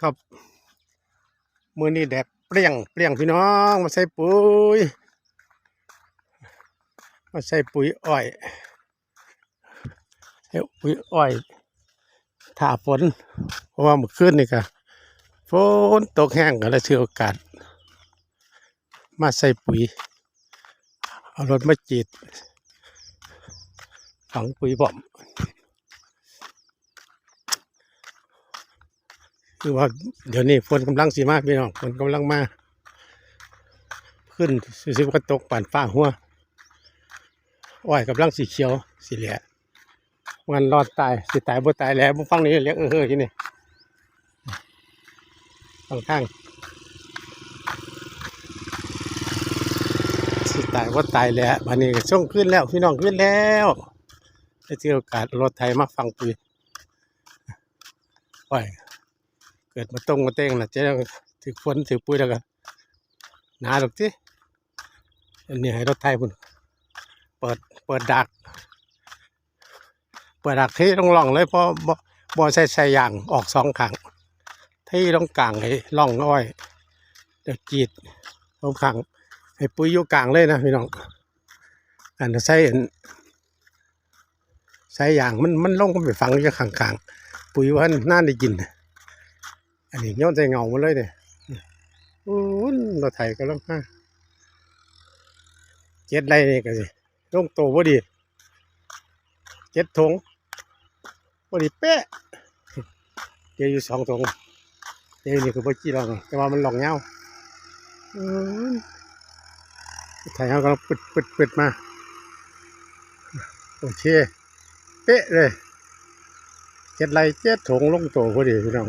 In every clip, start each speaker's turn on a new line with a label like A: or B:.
A: ครับ มือนี้แดดเปรี้ยงเปรี้ยงพี่น้องมาใส่ปุ๋ย มาใส่ปุ๋ยอ้อยใส่ปุ๋ยอ้อยถ่าฝนเพราะว่าเมื่อคืนนี่ก็ฝนตกแห้งก็เลยถือโอกาส มาใส่ปุ๋ย เอารถมาจีดฝังปุ๋ยบ่ม คือว่าเดี๋ยวนี้ฝนกำลังสีมาพี่น้องฝนกำลังมาขึ้นสิบกระตกป่านฟ้าหัวอ้อยกำลังสีเขียวสีเหลืองมันรอดตายสิตายบ่ตายแล้วมึงฟังนี่เรียกเออเฮ้ยที่นี่ข้างข้างสิตายบ่ตายแล้ววันนี้ช่วงขึ้นแล้วพี่น้องขึ้นแล้วได้เจอโอกาสรถไทยมาฟังปุยอ้อยเกิดมาตรงมาเต้งนะเจะถือฝนถือปุ๋ยแล้วก็หนาดอกที่อันนี้ให้รถไทยพุ่นเปิดเปิดดัก เปิดดักที่ต้องล่องเลยเพราะบ่บ่ใส่ใส่ยางออกสองขังที่ต้องกลางให้ล่องอ้อยเดี๋ยวจีดสองขังให้ปุ๋ยอยู่กลางเลยนะพี่น้องอันนั้นใส่ใส่ยางมันมันลงก็ไปฝังอยู่ข้างๆปุ๋ยว่าน่าได้กิน อันนี้ย้อนใจเงาหมาเลยเนี่ยอู้นรถไถก็ลงมาเจ็ดไรนี่ก็สิลงโตพอดี เจ็ดถงพอดีเป๊ะเดี๋ยวอยู่สองถงเดี๋ยวนี่คือพ่อจี้ลองแต่ว่ามันหลองเงาอู้นรถไถเขาก็ปิดปิดปิดมา โอเค เป๊ะเลย เจ็ดไรเจ็ดถงลงโตพอดีพี่น้อง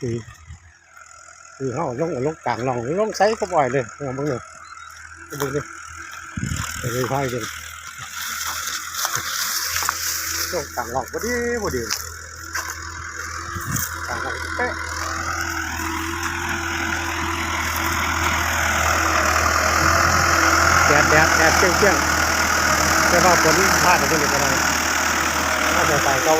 A: คือคือเขาลงลงกลางลองลงไซส์ก็บ่อยเลยลองมึงเลยมึงดิไปเลยพายกันลงกลางลองพอดีพอดีกลางลองเป๊ะแดดแดดแดดเปรี้ยงเปรี้ยงแต่ว่าฝนพลาดไปนิดหน่อยถ้าจะตายก็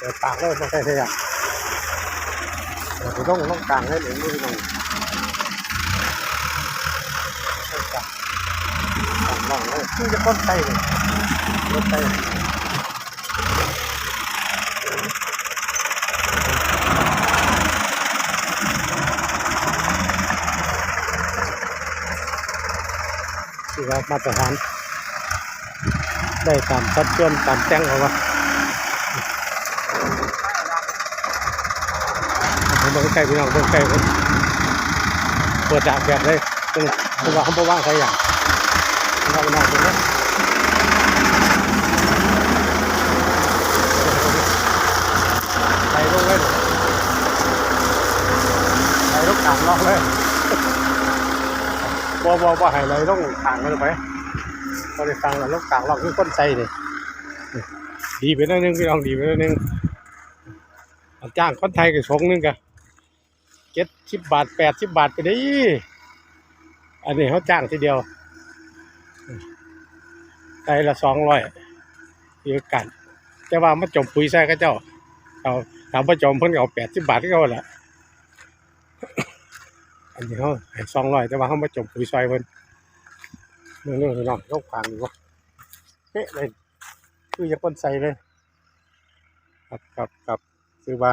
A: เดี๋ยวปากเลยไม่ใช่ใช่เดี๋ยวต้องต้องกลางให้เหลืองด้วยน้องต้องกลางลางน้องเลยคือจะต้นไส้เลยต้นไส้คือว่ามาตรฐานได้ตามสัดส่วนตามแจ้งเขาว่า ผมบอกใกล้พี่น้องเบิ่งใกล้ผมเปิดดาบแบบเลยเป็นเป็นว่าเขาบอกว่าใครอย่างพี่น้องพี่น้องเป็นนะไปลงเลยไปลงกลางลองเลยบ่บ่บ่ให้เลยลงกลางเลยไปพอได้ฟังแล้วลงกลางลองคือคนใจนี่ดีไปนิดนึงพี่น้องดีไปนิดนึงจ้างคนไทยก็ชงนึงกะ เจ็ดสิบบาทแปดสิบบาทไปได้อันนี้เขาจ้างทีเดียวไทยละสองร้อยเดียวกัน แต่ว่ามาจมปุ๋ยใส่ก็เจ้าเอาถามว่าจมเพิ่นเอาแปดสิบบาทที่เขาแหละอันนี้เขาให้สองร้อยแต่ว่าเขามาจมปุ๋ยใส่เพิ่นเรื่องเรื่องน้องต้องฟังดูว่าเป๊ะเลยคือจะคนใส่เลย ครับครับครับคือว่า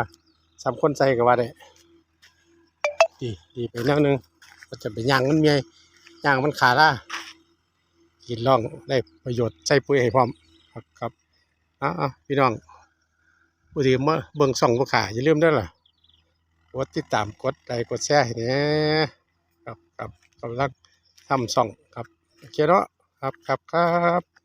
A: สามคนใส่ก็ว่าได้ ดีดีไปแนวหนึงก็จะไปย่างมันเมียย่างมันขาล่ากินล่องได้ประโยชน์ใส่ปุ๋ยให้พร้อมครับอ้าๆพี่น้องผู้ที่มาเบิ่งส่องผู้ขาอย่าลืมด้วยล่ะกดติดตามกดไลค์กดแชร์ให้แหนะครับครับกำลังทำส่องครับโอเคเนาะครับครับครับ